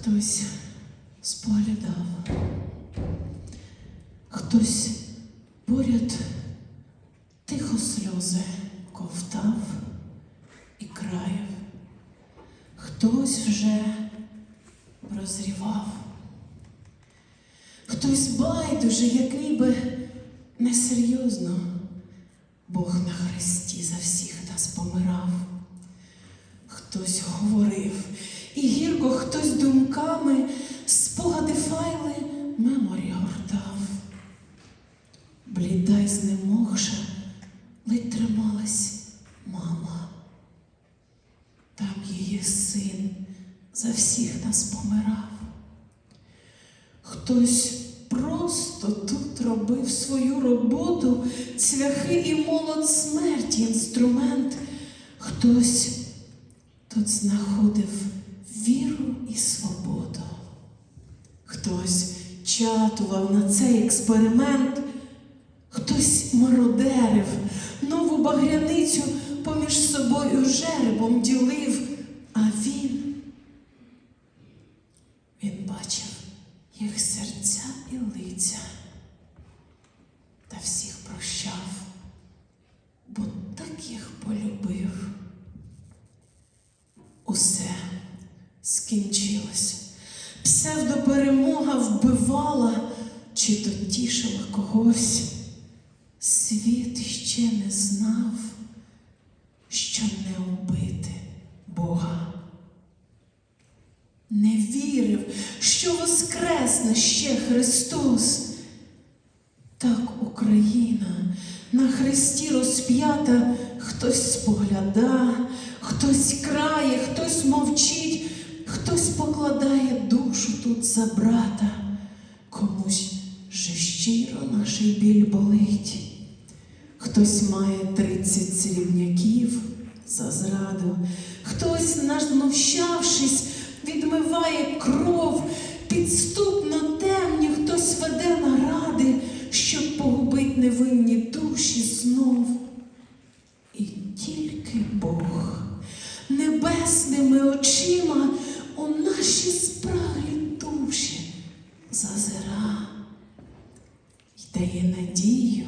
Хтось споглядав, хтось поряд тихо сльози ковтав і краяв, хтось вже прозрівав, хтось байдуже, як ніби несерйозно Бог на хресті за всіх нас помирав. Хтось говорив, і гірко хтось думками спогади файли меморі гортав. Бліда й знемогша, ледь трималась мама. Там її син за всіх нас помирав. Хтось просто тут робив свою роботу, цвяхи і молот смерті, інструмент. Хтось тут знаходив віру і свободу. Хтось чатував на цей експеримент, хтось мародерив, нову багряницю поміж собою жеребом ділив, а він, він бачив їх серця і лиця скінчилось. Псевдоперемога вбивала чи то тішила когось. Світ ще не знав, що не убити Бога. Не вірив, що воскресне ще Христос. Так Україна на хресті розп'ята, хтось спогляда, хтось крає, хтось мовчить, хтось покладає душу тут за брата, комусь же щиро наш біль болить. Хтось має тридцять срібняків за зраду, хтось, назнущавшись, відмиває кров, підступно темні, хтось веде наради, щоб погубить невинні душі знов. І тільки Бог небесними очима наші спраглі душі зазира й дає надію,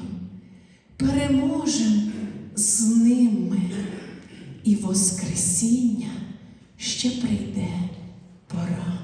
переможем з ними, і Воскресіння ще прийде пора.